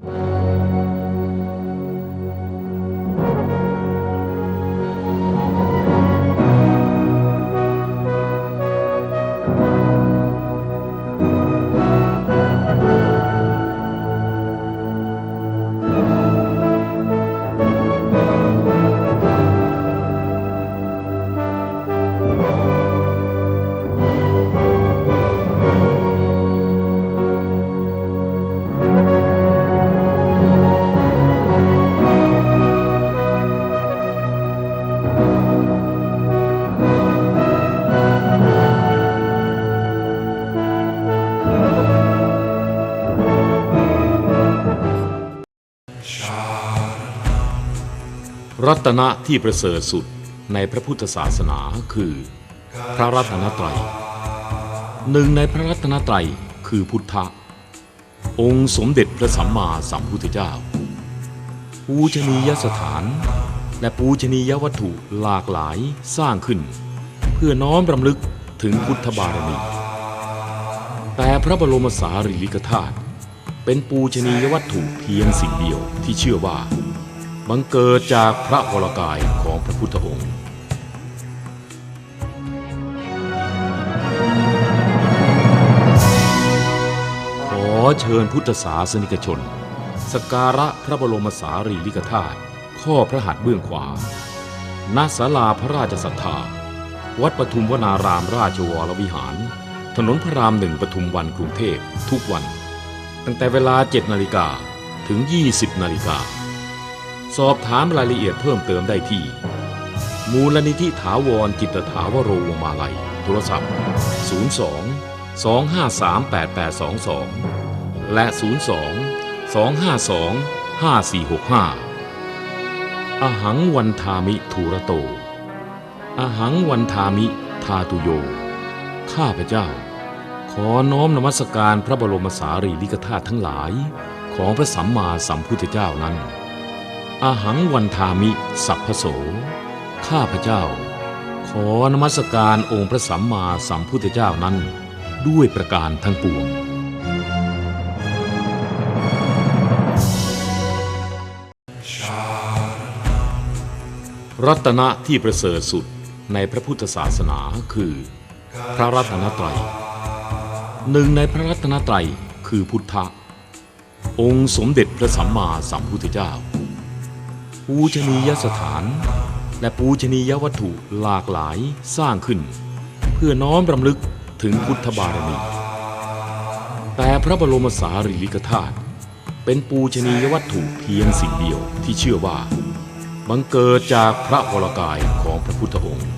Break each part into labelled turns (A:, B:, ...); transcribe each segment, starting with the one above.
A: you รัตนะที่ประเสริฐสุดในพระพุทธศาสนาคือ พระรัตนตรัยหนึ่งในพระรัตนตรัยคือพุทธะองค์สมเด็จพระสัมมาสัมพุทธเจ้า ปูชนียสถาน และปูชนียวัตถุหลากหลายสร้างขึ้น เพื่อน้อมรำลึกถึงพุทธบารมี แต่พระบรมสารีริกธาตุ เป็นปูชนียวัตถุเพียงสิ่งเดียวที่เชื่อว่า บังเกิดจากพระวรกายของพระพุทธองค์ขอเชิญพุทธศาสนิกชนสกการะพระบรมสารีริกธาตุข้อพระหัตถ์เบื้องขวาณศาลาพระราชศรัทธา วัดปทุมวนารามราชวรวิหาร ถนนพระรามหนึ่งปทุมวันกรุงเทพทุกวัน ตั้งแต่เวลา 7 นาฬิกาถึง 20 นาฬิกา สอบถามรายละเอียดเพิ่มเติมได้ที่ มูลนิธิถาวรจิตถาวโรวงมาลัย โทรศัพท์ 02 253 8822 และ 02 252 5465 อหังวันทามิทูระโต อหังวันทามิทาตุโย ข้าพเจ้า ขอน้อมนมัสการพระบรมสารีริกธาตุทั้งหลาย ของพระสัมมาสัมพุทธเจ้านั้น อาหังวันทามิ สัพพโส ข้าพเจ้า ขอนมัสการองค์พระสัมมาสัมพุทธเจ้านั้น ด้วยประการทั้งปวงรัตนะที่ประเสริฐสุดในพระพุทธศาสนาคือ พระรัตนตรัย หนึ่งในพระรัตนตรัยคือพุทธะองค์สมเด็จพระสัมมาสัมพุทธเจ้า ปูชนียสถาน และปูชนียวัตถุหลากหลายสร้างขึ้น เพื่อน้อมรำลึกถึงพุทธบารมี แต่พระบรมสารีริกธาตุเป็นปูชนียวัตถุเพียงสิ่งเดียวที่เชื่อว่า บังเกิดจากพระวรกายของพระพุทธองค์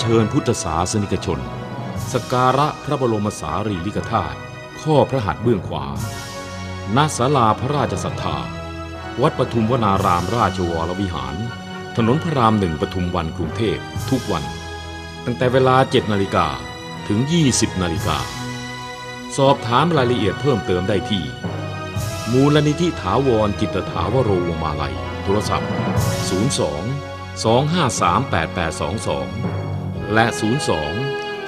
A: เชิญพุทธศาสนิกชนสกการะพระบรมสารีริกธาตุข้อพระหัตถ์เบื้องขวาณศาลาพระราชศรัทธา วัดปทุมวนารามราชวรวิหาร ถนนพระรามหนึ่งปทุมวันกรุงเทพทุกวัน ตั้งแต่เวลา 7 นาฬิกาถึง 20 นาฬิกา สอบถามรายละเอียดเพิ่มเติมได้ที่ มูลนิธิถาวรจิตถาวโรวงมาลัย โทรศัพท์ 02 253 8822 และ 02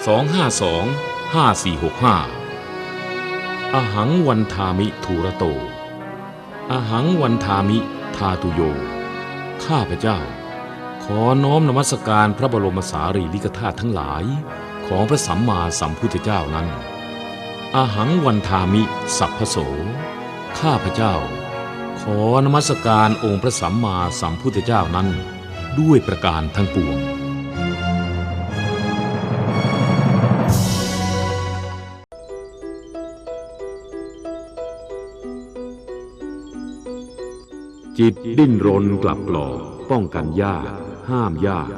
A: 252 5465 อหังวันทามิทูระโต อหังวันทามิทาตุโย ข้าพเจ้า ขอน้อมนมัสการพระบรมสารีริกธาตุทั้งหลาย ของพระสัมมาสัมพุทธเจ้านั้นอาหังวันทามิสัพพโส ข้าพเจ้า ขอนมัสการองค์พระสัมมาสัมพุทธเจ้านั้น ด้วยประการทั้งปวง จิตดิ้นรนกลับกรอกป้องกันยากห้ามยาก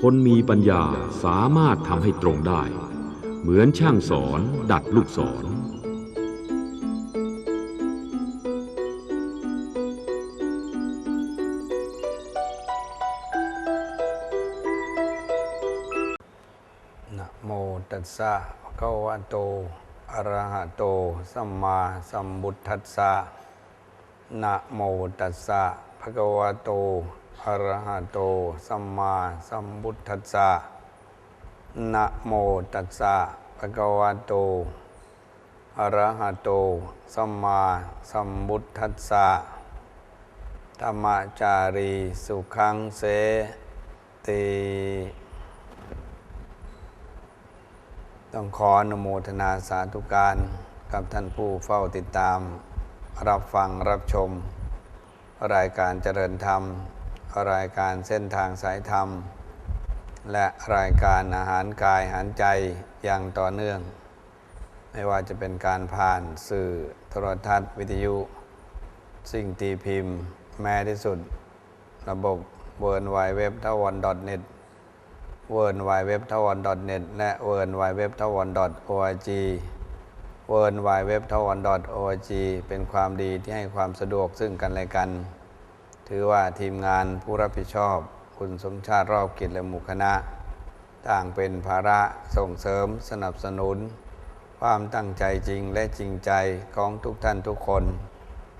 A: คนมีปัญญาสามารถทำให้ตรงได้ เหมือนช่างสอนดัดลูกศร
B: นะโมตัสสะภะคะวะโต อะระหะโต สัมมาสัมพุทธัสสะ นะโมตัสสะภะคะวะโตอะระหะโต สัมมาสัมพุทธัสสะนะโมตัสสะภะคะวะโตอะระหะโต สัมมาสัมพุทธัสสะธรรมจารีสุขังเสติต้องขออนุโมทนาสาธุการกับท่านผู้เฝ้าติดตาม รับฟังรับชม รายการเจริญธรรม รายการเส้นทางสายธรรม และรายการอาหารกายอาหารใจอย่างต่อเนื่อง ไม่ว่าจะเป็นการผ่านสื่อโทรทัศน์วิทยุ สิ่งตีพิมพ์ แม้ที่สุด ระบบ w w w t a w a n n e t w w w t a w a n n e t และ w w w t a w a n org w w w t a w a n org เป็นความดีที่ให้ความสะดวกซึ่งกันและกัน ถือว่าทีมงานผู้รับผิดชอบ คุณสมชาติรอบกิจและหมู่คณะ ต่างเป็นภาระส่งเสริมสนับสนุน ความตั้งใจจริงและจริงใจของทุกท่านทุกคน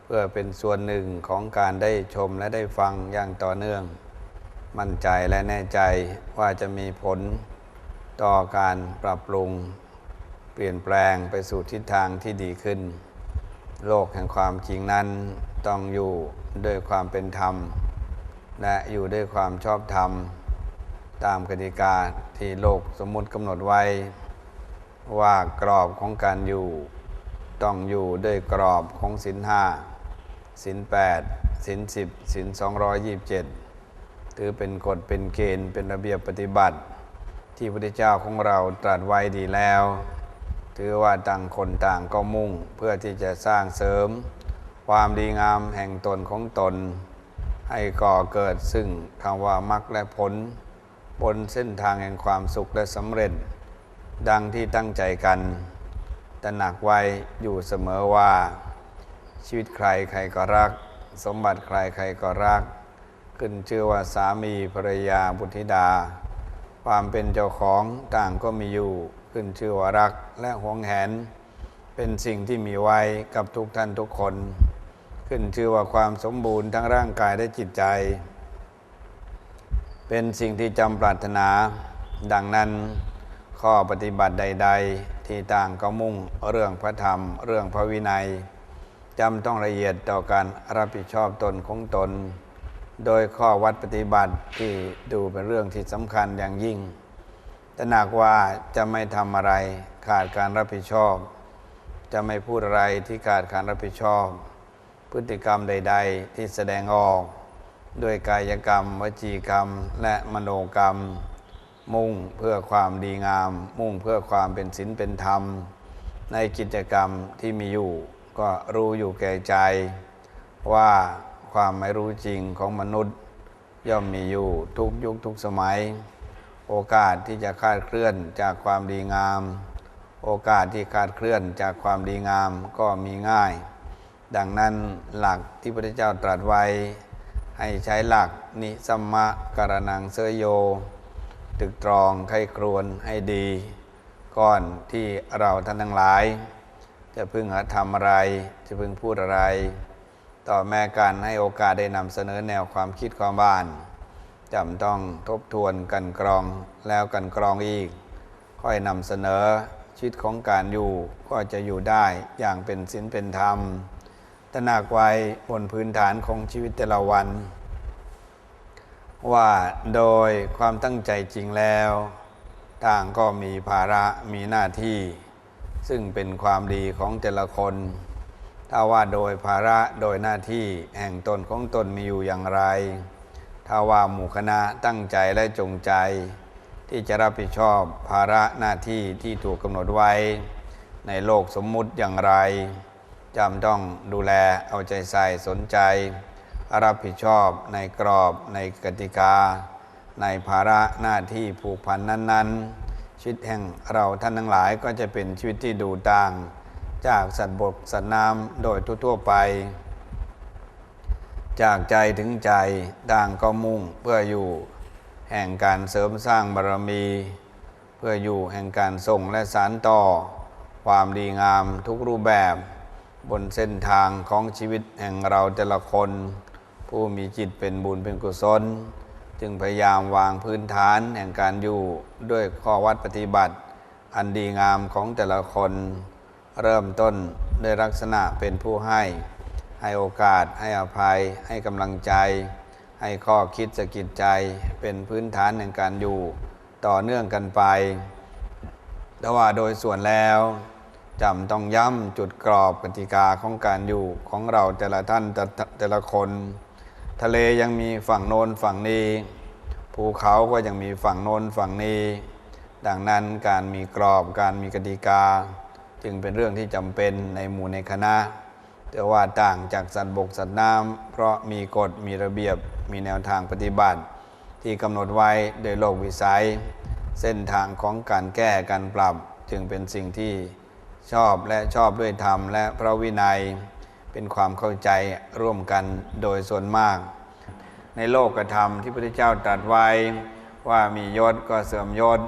B: เพื่อเป็นส่วนหนึ่งของการได้ชมและได้ฟังอย่างต่อเนื่อง มั่นใจและแน่ใจว่าจะมีผลต่อการปรับปรุง เปลี่ยนแปลงไปสู่ทิศทางที่ดีขึ้น โลกแห่งความจริงนั้นต้องอยู่ด้วยความเป็นธรรม และอยู่ด้วยความชอบธรรม ตามกติกาที่โลกสมมุติกำหนดไว้ ว่ากรอบของการอยู่ ต้องอยู่ด้วยกรอบของศีลห้าศีลแปดศีลสิบศีลสองร้อยยี่สิบเจ็ดถือเป็นกฎเป็นเกณฑ์เป็นระเบียบปฏิบัติ ที่พระพุทธเจ้าของเราตรัสไว้ดีแล้ว ถือว่าต่างคนต่างก็มุ่งเพื่อที่จะสร้างเสริม ความดีงามแห่งตนของตน ให้ก่อเกิดซึ่งคำว่ามรรคและผล บนเส้นทางแห่งความสุขและสำเร็จ ดังที่ตั้งใจกันตระหนักไว้อยู่เสมอว่า ชีวิตใครใครก็รัก สมบัติใครใครก็รัก ขึ้นชื่อว่าสามีภรรยาบุตรธิดา ความเป็นเจ้าของต่างก็มีอยู่ขึ้นชื่อว่ารักและหวงแหน เป็นสิ่งที่มีไว้กับทุกท่านทุกคน ขึ้นชื่อว่าความสมบูรณ์ทั้งร่างกายและจิตใจ เป็นสิ่งที่จำปรารถนา ดังนั้นข้อปฏิบัติใด ๆ ที่ต่างก็มุ่งเรื่องพระธรรม เรื่องพระวินัยจำต้องละเอียดต่อการรับผิดชอบตนของตน โดยข้อวัดปฏิบัติที่ดูเป็นเรื่องที่สำคัญอย่างยิ่ง แต่หนักว่าจะไม่ทำอะไร ขาดการรับผิดชอบ จะไม่พูดอะไรที่ขาดการรับผิดชอบ พฤติกรรมใด ๆ ที่แสดงออกด้วยกายกรรม วจีกรรม และมโนกรรม มุ่งเพื่อความดีงาม มุ่งเพื่อความเป็นศีลเป็นธรรม ในกิจกรรมที่มีอยู่ ก็รู้อยู่แก่ใจ ว่าความไม่รู้จริงของมนุษย์ ย่อมมีอยู่ทุกยุคทุกสมัย โอกาสที่จะคาดเคลื่อนจากความดีงาม โอกาสที่คาดเคลื่อนจากความดีงามก็มีง่าย ดังนั้นหลักที่พระพุทธเจ้าตรัสไว้ ให้ใช้หลักนิสัมมะการนังเสยโย ตึกตรองไข้ครวนให้ดี ก่อนที่เราท่านทั้งหลาย จะพึงทำอะไร จะพึงพูดอะไร ต่อแม่การให้โอกาสได้นำเสนอแนวความคิดความบ้าน จำต้องทบทวนกันกรองแล้วกันกรองอีก ค่อยนำเสนอชีวิตของการอยู่ก็จะอยู่ได้อย่างเป็นศีลเป็นธรรมตระหนักไว้บนพื้นฐานของชีวิตแต่ละวัน ว่าโดยความตั้งใจจริงแล้ว ต่างก็มีภาระมีหน้าที่ ซึ่งเป็นความดีของแต่ละคน ถ้าว่าโดยภาระโดยหน้าที่แห่งตนของตนมีอยู่อย่างไร ถ้าว่าหมู่คณะตั้งใจและจงใจ ที่จะรับผิดชอบภาระหน้าที่ที่ถูกกำหนดไว้ ในโลกสมมุติอย่างไรจำต้องดูแลเอาใจใส่สนใจ รับผิดชอบในกรอบในกติกา ในภาระหน้าที่ผูกพันนั้นๆ ชีวิตแห่งเราท่านทั้งหลายก็จะเป็นชีวิตที่ดูต่าง จากสัตว์บกสัตว์น้ำโดยทั่วๆไป จากใจถึงใจต่างก็มุ่งเพื่ออยู่แห่งการเสริมสร้างบารมี เพื่ออยู่แห่งการส่งและสารต่อ ความดีงามทุกรูปแบบ บนเส้นทางของชีวิตแห่งเราแต่ละคน ผู้มีจิตเป็นบุญเป็นกุศล จึงพยายามวางพื้นฐานแห่งการอยู่ด้วยข้อวัดปฏิบัติ อันดีงามของแต่ละคน เริ่มต้นด้วยลักษณะเป็นผู้ให้ ให้โอกาส ให้อภัย ให้กำลังใจ ให้ข้อคิดสะกิดใจเป็นพื้นฐานแห่งการอยู่ต่อเนื่องกันไป แต่ว่าโดยส่วนแล้วจำต้องย้ำจุดกรอบกติกาของการอยู่ของเราแต่ละท่านแต่แต่ละคน ทะเลยังมีฝั่งโน้นฝั่งนี้ ภูเขาก็ยังมีฝั่งโน้นฝั่งนี้ ดังนั้นการมีกรอบการมีกติกา จึงเป็นเรื่องที่จำเป็นในหมู่ในคณะ แต่ว่าต่างจากสัตว์บกสัตว์น้ำเพราะมีกฎมีระเบียบมีแนวทางปฏิบัติ ที่กำหนดไว้โดยโลกวิสัย เส้นทางของการแก้การปรับจึงเป็นสิ่งที่ชอบและชอบด้วยธรรมและพระวินัย เป็นความเข้าใจร่วมกันโดยส่วนมาก ในโลกธรรมที่พระพุทธเจ้าตรัสไว้ ว่ามียศก็เสื่อมยศ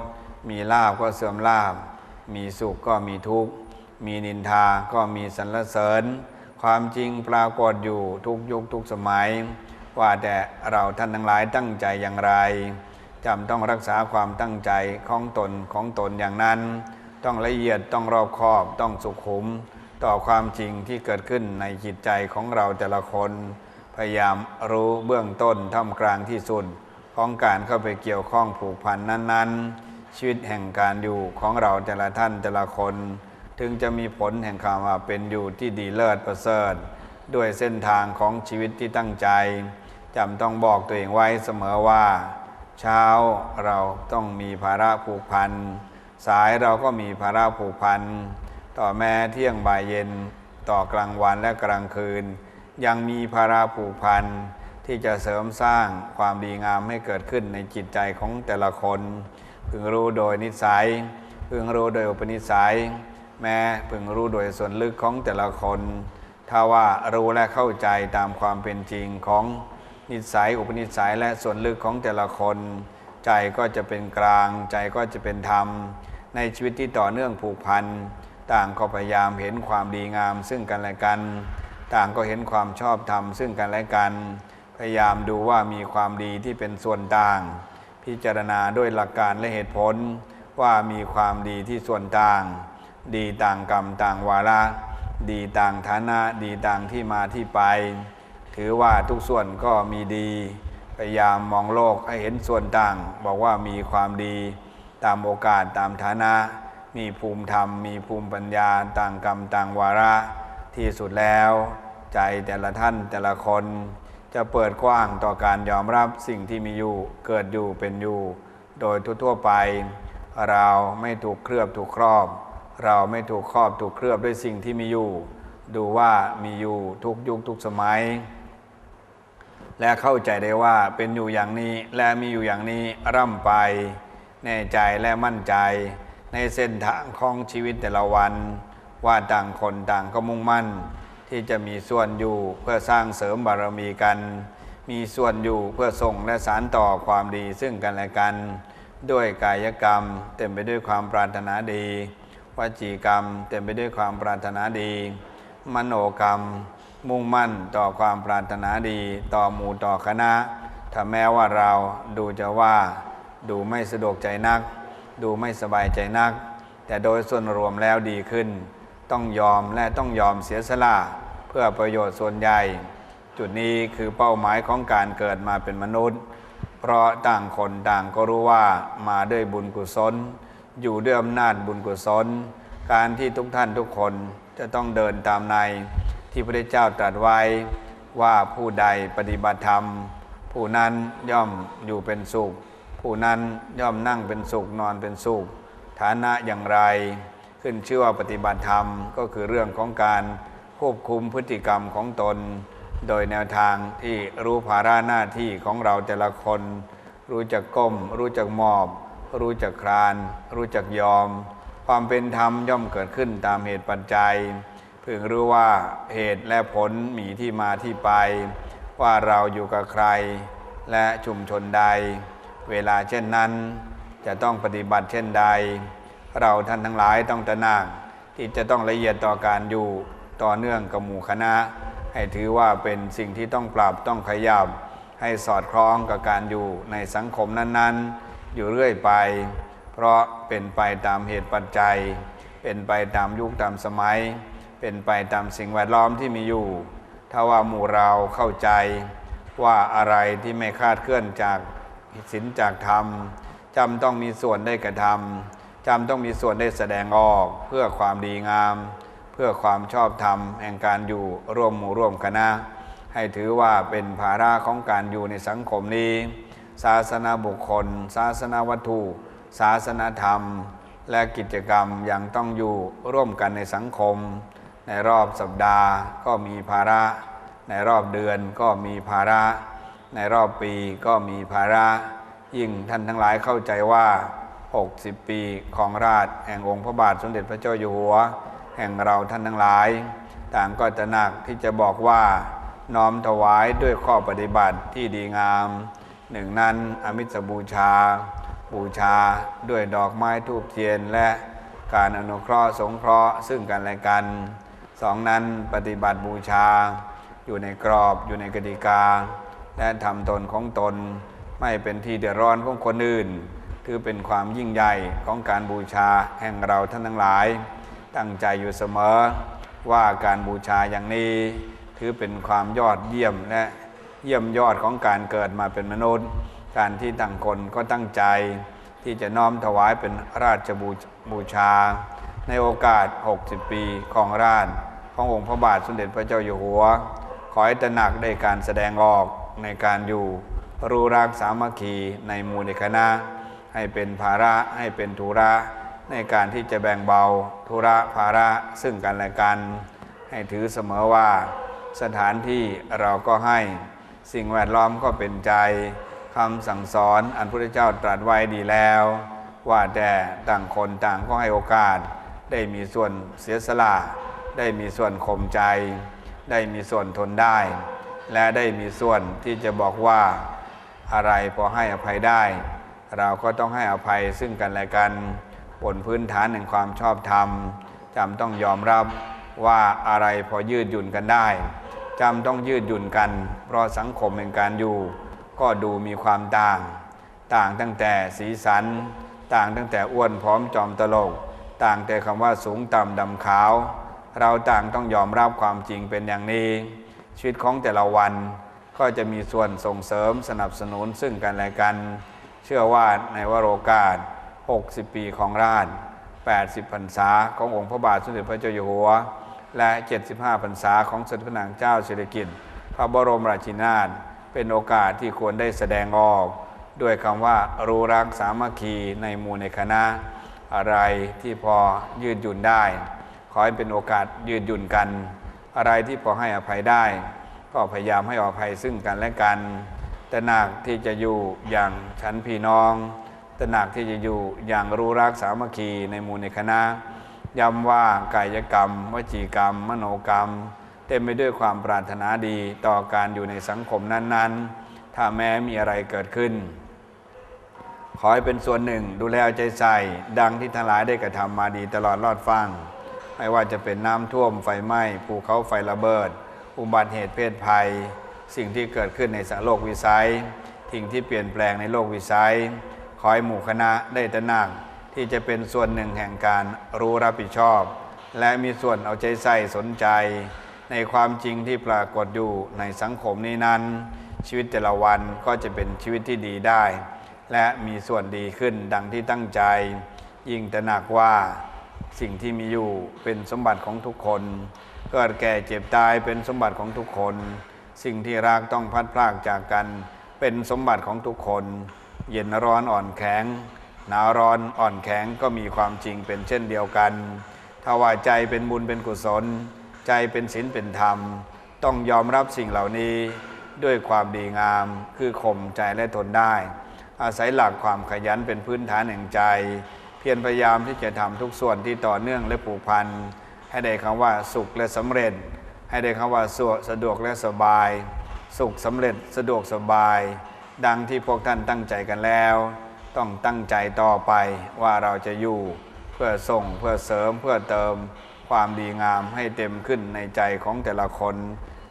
B: มีลาบก็เสื่อมลาบ มีสุขก็มีทุกข์ มีนินทาก็มีสรรเสริญ ความจริงปรากฏอยู่ทุกยุคทุกสมัย ว่าแต่เราท่านทั้งหลายตั้งใจอย่างไรจำต้องรักษาความตั้งใจของตนของตนอย่างนั้น ต้องละเอียดต้องรอบคอบต้องสุขุม ต่อความจริงที่เกิดขึ้นในจิตใจของเราแต่ละคน พยายามรู้เบื้องต้นท่ามกลางที่สุด ของการเข้าไปเกี่ยวข้องผูกพันนั้น ๆ ชีวิตแห่งการอยู่ของเราแต่ละท่านแต่ละคน ถึงจะมีผลแห่งคำว่าเป็นอยู่ที่ดีเลิศประเสริฐด้วยเส้นทางของชีวิตที่ตั้งใจจำต้องบอกตัวเองไว้เสมอว่า เช้าเราต้องมีภาระผูกพัน สายเราก็มีภาระผูกพัน ต่อแม้เที่ยงบ่ายเย็นต่อกลางวันและกลางคืน ยังมีภาระผูกพัน ที่จะเสริมสร้างความดีงามให้เกิดขึ้นในจิตใจของแต่ละคน พึงรู้โดยนิสัย พึงรู้โดยอุปนิสัย แม้พึงรู้โดยส่วนลึกของแต่ละคน ถ้าว่ารู้และเข้าใจตามความเป็นจริงของนิสัยอุปนิสัยและส่วนลึกของแต่ละคน ใจก็จะเป็นกลาง ใจก็จะเป็นธรรม ในชีวิตที่ต่อเนื่องผูกพัน ต่างก็พยายามเห็นความดีงาม ซึ่งกันและกัน ต่างก็เห็นความชอบธรรมซึ่งกันและกัน พยายามดูว่ามีความดีที่เป็นส่วนต่าง พิจารณาด้วยหลักการและเหตุผลว่ามีความดีที่ส่วนต่าง ดีต่างกรรมต่างวาระดีต่างฐานะดีต่างที่มาที่ไป ถือว่าทุกส่วนก็มีดี พยายามมองโลกให้เห็นส่วนต่าง บอกว่ามีความดีตามโอกาสตามฐานะ มีภูมิธรรม มีภูมิปัญญาต่างกรรมต่างวาระที่สุดแล้ว ใจแต่ละท่านแต่ละคน จะเปิดกว้างต่อการยอมรับสิ่งที่มีอยู่เกิดอยู่เป็นอยู่ โดยทั่วๆไป เราไม่ถูกเคลือบถูกครอบ เราไม่ถูกครอบถูกเคลือบด้วยสิ่งที่มีอยู่ ดูว่ามีอยู่ทุกยุคทุกสมัย และเข้าใจได้ว่าเป็นอยู่อย่างนี้และมีอยู่อย่างนี้ร่ำไปแน่ใจและมั่นใจ ในเส้นทางของชีวิตแต่ละวัน ว่าต่างคนต่างก็มุ่งมั่น ที่จะมีส่วนอยู่เพื่อสร้างเสริมบารมีกัน มีส่วนอยู่เพื่อส่งและสารต่อความดีซึ่งกันและกัน ด้วยกายกรรม เต็มไปด้วยความปรารถนาดี วจีกรรมเต็มไปด้วยความปรารถนาดี มโนกรรม มุ่งมั่นต่อความปรารถนาดี ต่อหมู่ต่อคณะ ถ้าแม้ว่าเราดูจะว่า ดูไม่สะดวกใจนัก ดูไม่สบายใจนัก แต่โดยส่วนรวมแล้วดีขึ้น ต้องยอมและต้องยอมเสียสละเพื่อประโยชน์ส่วนใหญ่ จุดนี้คือเป้าหมายของการเกิดมาเป็นมนุษย์ เพราะต่างคนต่างก็รู้ว่ามาด้วยบุญกุศล อยู่ด้วยอำนาจบุญกุศล การที่ทุกท่านทุกคนจะต้องเดินตามในที่พระเจ้าตรัสไว้ว่าผู้ใดปฏิบัติธรรม ผู้นั้นย่อมอยู่เป็นสุข ผู้นั้นย่อมนั่งเป็นสุขนอนเป็นสุข ฐานะอย่างไร ขึ้นชื่อว่าปฏิบัติธรรมก็คือเรื่องของการควบคุมพฤติกรรมของตน โดยแนวทางที่รู้ภาระหน้าที่ของเราแต่ละคน รู้จักก้ม รู้จักมอบ รู้จักคราน รู้จักยอม ความเป็นธรรมย่อมเกิดขึ้นตามเหตุปัจจัยพึงรู้ว่าเหตุและผลมีที่มาที่ไป ว่าเราอยู่กับใคร และชุมชนใด เวลาเช่นนั้น จะต้องปฏิบัติเช่นใด เราท่านทั้งหลายต้องตระหนักที่จะต้องละเอียดต่อการอยู่ต่อเนื่องกับหมู่คณะ ให้ถือว่าเป็นสิ่งที่ต้องปรับต้องขยับ ให้สอดคล้องกับการอยู่ในสังคมนั้น ๆ อยู่เรื่อยไป เพราะเป็นไปตามเหตุปัจจัย เป็นไปตามยุคตามสมัย เป็นไปตามสิ่งแวดล้อมที่มีอยู่ ถ้าว่าหมู่เราเข้าใจว่าอะไรที่ไม่คาดเคลื่อนจากศีลจากธรรมจำต้องมีส่วนได้กระทำจำต้องมีส่วนได้แสดงออกเพื่อความดีงาม เพื่อความชอบธรรมแห่งการอยู่ร่วมหมู่ร่วมคณะให้ถือว่าเป็นภาระของการอยู่ในสังคมนี้ ศาสนาบุคคล ศาสนาวัตถุ ศาสนาธรรม และกิจกรรมยังต้องอยู่ร่วมกันในสังคม ในรอบสัปดาห์ก็มีภาระ ในรอบเดือนก็มีภาระ ในรอบปีก็มีภาระ ยิ่งท่านทั้งหลายเข้าใจว่า 60 ปีของราชแห่งองค์พระบาทสมเด็จพระเจ้าอยู่หัว แห่งเราท่านทั้งหลาย ต่างก็ตระหนักที่จะบอกว่าน้อมถวายด้วยข้อปฏิบัติที่ดีงาม หนึ่งนั้นอมิสบูชา บูชาด้วยดอกไม้ทูบเทียนและการอนุเคราะห์สงเคราะห์ซึ่งกันและกันสองนั้นปฏิบัติบูชา อยู่ในกรอบอยู่ในกติกา และทำตนของตน ไม่เป็นที่เดือดร้อนของคนอื่น ถือเป็นความยิ่งใหญ่ของการบูชาแห่งเราท่านทั้งหลาย ตั้งใจอยู่เสมอว่าการบูชาอย่างนี้ ถือเป็นความยอดเยี่ยมและ เยี่ยมยอดของการเกิดมาเป็นมนุษย์ การที่ตั้งคนก็ตั้งใจ ที่จะน้อมถวายเป็นราชบูบูชา ในโอกาส 60 ปีของราชขององค์พระบาทสมเด็จพระเจ้าอยู่หัว ขอให้ตระหนักในการแสดงออกในการอยู่ รู้รักสามัคคีในหมู่ในคณะ ให้เป็นภาระให้เป็นธุระในการที่จะแบ่งเบาธุระภาระซึ่งกันและกัน ให้ถือเสมอว่าสถานที่เราก็ให้ สิ่งแวดล้อมก็เป็นใจคำสั่งสอนอันพระเจ้าตรัสไว้ดีแล้ว ว่าแต่ต่างคนต่างก็ให้โอกาส ได้มีส่วนเสียสละได้มีส่วนข่มใจ ได้มีส่วนทนได้ และได้มีส่วนที่จะบอกว่าอะไรพอให้อภัยได้ เราก็ต้องให้อภัยซึ่งกันและกันบนพื้นฐานแห่งความชอบธรรมจำต้องยอมรับว่าอะไรพอยืดหยุ่นกันได้ จำต้องยืดหยุ่นกัน เพราะสังคมแห่งการอยู่ ก็ดูมีความต่าง ต่างตั้งแต่สีสัน ต่างตั้งแต่อ้วนพร้อมจอมตลก ต่างแต่คำว่าสูงต่ำดำขาว เราต่างต้องยอมรับความจริงเป็นอย่างนี้ ชีวิตของแต่ละวันก็จะมีส่วนส่งเสริมสนับสนุนซึ่งกันและกัน เชื่อว่าในวโรกาส 60 ปีของราช80พรรษาขององค์พระบาทสมเด็จพระเจ้าอยู่หัว และ 75พรรษาของสมเด็จพระนางเจ้าสิริกิติ์พระบรมราชินีนาถเป็นโอกาสที่ควรได้แสดงออก ด้วยคำว่ารู้รักสามัคคีในหมู่ในคณะ อะไรที่พอยืดหยุ่นได้ ขอให้เป็นโอกาสยืดหยุ่นกัน อะไรที่พอให้อภัยได้ ก็พยายามให้อภัยซึ่งกันและกันแต่หนักที่จะอยู่อย่างชั้นพี่น้องแต่หนักที่จะอยู่อย่างรู้รักสามัคคีในหมู่ในคณะ ย้ำว่ากายกรรม วจีกรรม มโนกรรม เต็มไปด้วยความปรารถนาดีต่อการอยู่ในสังคมนั้นๆ ถ้าแม้มีอะไรเกิดขึ้น ขอให้เป็นส่วนหนึ่งดูแลใจใส่ ดังที่ทั้งหลายได้กระทำมาดีตลอดรอดฟังไม่ว่าจะเป็นน้ำท่วมไฟไหม้ภูเขาไฟระเบิด อุบัติเหตุเพศภัย สิ่งที่เกิดขึ้นในสังโลกวิสัยทิ้งที่เปลี่ยนแปลงในโลกวิสัย ขอให้หมู่คณะได้ตระหนัก ที่จะเป็นส่วนหนึ่งแห่งการรู้รับผิดชอบ และมีส่วนเอาใจใส่สนใจ ในความจริงที่ปรากฏอยู่ในสังคมนี้นั้น ชีวิตแต่ละวันก็จะเป็นชีวิตที่ดีได้ และมีส่วนดีขึ้นดังที่ตั้งใจ ยิ่งตระหนักว่าสิ่งที่มีอยู่เป็นสมบัติของทุกคนเกิดแก่เจ็บตายเป็นสมบัติของทุกคน สิ่งที่รักต้องพัดพรากจากกัน เป็นสมบัติของทุกคน เย็นร้อนอ่อนแข็ง หนาวร้อนอ่อนแข็งก็มีความจริงเป็นเช่นเดียวกัน ถ้าว่าใจเป็นบุญเป็นกุศล ใจเป็นศีลเป็นธรรม ต้องยอมรับสิ่งเหล่านี้ด้วยความดีงาม คือข่มใจและทนได้ อาศัยหลักความขยันเป็นพื้นฐานแห่งใจ เพียรพยายามที่จะทำทุกส่วนที่ต่อเนื่องและผูกพันให้ได้คำว่าสุขและสำเร็จ ให้ได้คำว่าสสะดวกและสบาย สุขสำเร็จสะดวกสบาย ดังที่พวกท่านตั้งใจกันแล้ว ต้องตั้งใจต่อไปว่าเราจะอยู่เพื่อส่งเพื่อเสริมเพื่อเติมความดีงามให้เต็มขึ้นในใจของแต่ละคน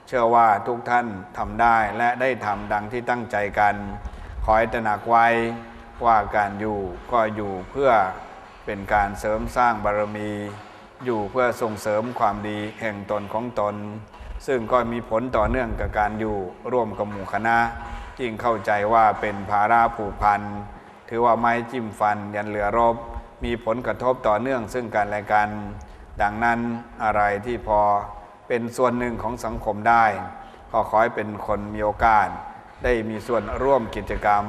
B: เชื่อว่าทุกท่านทำได้และได้ทำดังที่ตั้งใจกัน ขอให้ตระหนักไว้ว่าการอยู่ก็อยู่เพื่อเป็นการเสริมสร้างบารมี อยู่เพื่อส่งเสริมความดีแห่งตนของตน ซึ่งก็มีผลต่อเนื่องกับการอยู่ร่วมกับหมู่คณะ จึงเข้าใจว่าเป็นภาระผูกพัน ถือว่าไม้จิ้มฟันยันเหลือรบ มีผลกระทบต่อเนื่องซึ่งกันและกัน ดังนั้นอะไรที่พอเป็นส่วนหนึ่งของสังคมได้ ก็ขอให้เป็นคนมีโอกาส ได้มีส่วนร่วมกิจกรรม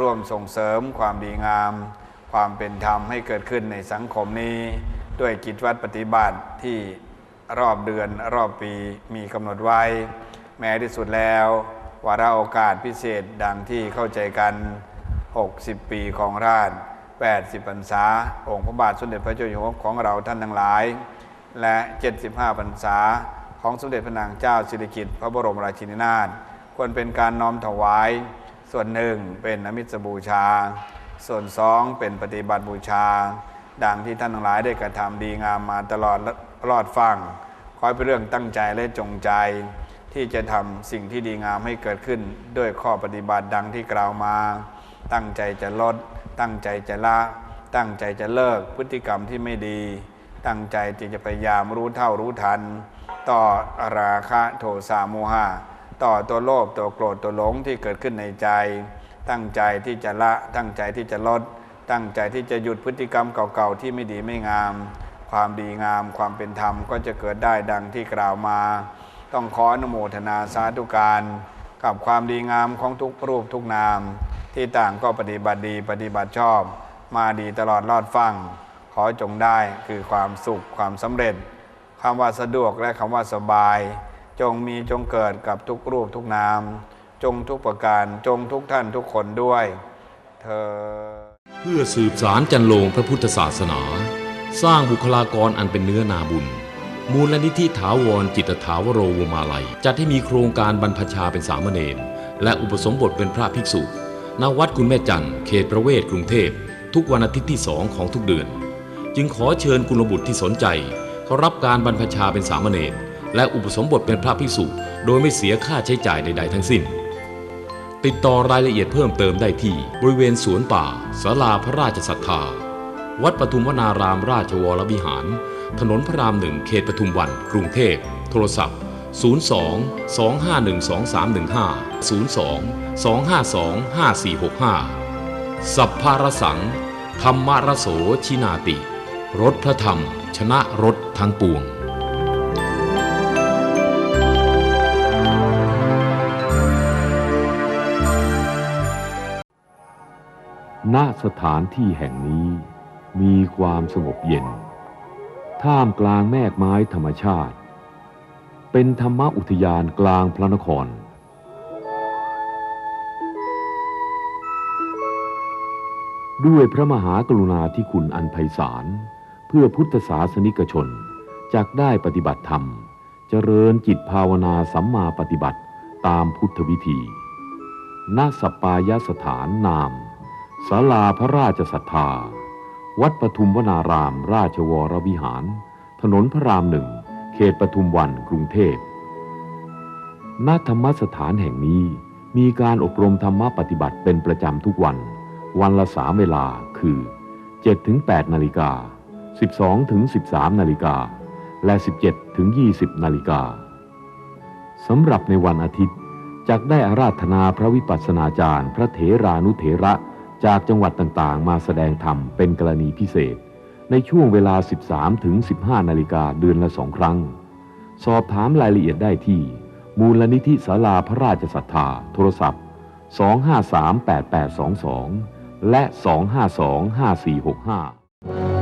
B: ร่วมส่งเสริมความดีงาม ความเป็นธรรมให้เกิดขึ้นในสังคมนี้ ด้วยกิจวัตรปฏิบัติที่รอบเดือนรอบปีมีกำหนดไว้ แม้ที่สุดแล้ววาระโอกาสพิเศษดังที่เข้าใจกัน 60 ปีของราช80พรรษา องค์พระบาทสมเด็จพระเจ้าอยู่หัวของเราท่านทั้งหลาย และ 75พรรษา ของสมเด็จพระนางเจ้าสิริกิติ์พระบรมราชินีนาถควรเป็นการน้อมถวาย ส่วนหนึ่งเป็นอมิสบูชา ส่วนสองเป็นปฏิบัติบูชา ดังที่ท่านทั้งหลายได้กระทำดีงามมาตลอดรอดฟังขอให้เป็นเรื่องตั้งใจและจงใจ ที่จะทำสิ่งที่ดีงามให้เกิดขึ้นด้วยข้อปฏิบัติดังที่กล่าวมา ตั้งใจจะลด ตั้งใจจะละ ตั้งใจจะเลิกพฤติกรรมที่ไม่ดี ตั้งใจที่จะพยายามรู้เท่ารู้ทัน ต่อราคะโทสะโมหะต่อตัวโลภตัวโกรธตัวหลงที่เกิดขึ้นในใจ ตั้งใจที่จะละ ตั้งใจที่จะลด ตั้งใจที่จะหยุดพฤติกรรมเก่าๆที่ไม่ดีไม่งาม ความดีงามความเป็นธรรมก็จะเกิดได้ดังที่กล่าวมา ต้องขออนุโมทนาสาธุการ กับความดีงามของทุกรูปทุกนาม ที่ต่างก็ปฏิบัติดีปฏิบัติชอบ มาดีตลอดรอดฟังขอจงได้คือความสุขความสำเร็จคำว่าสะดวกและคำว่าสบาย จงมีจงเกิดกับทุกรูปทุกนาม จงทุกประการจงทุกท่านทุกคนด้วย เธอ
A: เพื่อสืบสารจันโลงพระพุทธศาสนา สร้างบุคลากรอันเป็นเนื้อนาบุญ มูลนิธิถาวรจิตถาวโรวมาลัย จัดให้มีโครงการบรรพชาเป็นสามเณรและอุปสมบทเป็นพระภิกษุ ณวัดคุณแม่จันทร์เขตประเวศกรุงเทพ ทุกวันอาทิตย์ที่สองของทุกเดือน จึงขอเชิญกุลบุตรที่สนใจเขารับการบรรพชาเป็นสามเณรและอุปสมบทเป็นพระภิกษุโดยไม่เสียค่าใช้จ่ายใด ๆ ทั้งสิ้น ติดต่อรายละเอียดเพิ่มเติมได้ที่บริเวณสวนป่าศาลาพระราชศรัทธา วัดปทุมวนารามราชวรวิหาร ถนนพระรามหนึ่งเขตปทุมวัน กรุงเทพ โทรศัพท์ 02 251 2315 02 252 5465 สัพพารสัง ธรรมรโสชินาติ รถพระธรรม ชนะรถทั้งปวง
C: ณสถานที่แห่งนี้มีความสงบเย็น ท่ามกลางแมกไม้ธรรมชาติ เป็นธรรมอุทยานกลางพระนคร ด้วยพระมหากรุณาธิคุณอันไพศาล เพื่อพุทธศาสนิกชนจักได้ปฏิบัติธรรม เจริญจิตภาวนาสัมมาปฏิบัติตามพุทธวิธีณสปปายสถานนามศาลาพระราชศรัทธา วัดปทุมวนารามราชวรวิหาร ถนนพระรามหนึ่ง เขตปทุมวันกรุงเทพณธรรมสถานแห่งนี้มีการอบรมธรรมปฏิบัติเป็นประจำทุกวัน วันละสามเวลาคือ7ถึง8นาฬิกา 12ถึง13 นาฬิกา และ 17ถึง20 นาฬิกาสำหรับในวันอาทิตย์จักได้อาราธนาพระวิปัสสนาจารย์ พระเถรานุเถระจากจังหวัดต่างๆ มาแสดงธรรมเป็นกรณีพิเศษ ในช่วงเวลา 13ถึง15 นาฬิกาเดือนละสองครั้ง สอบถามรายละเอียดได้ที่ มูลนิธิศาลาพระราชศรัทธา โทรศัพท์ 2538822 และ 2525465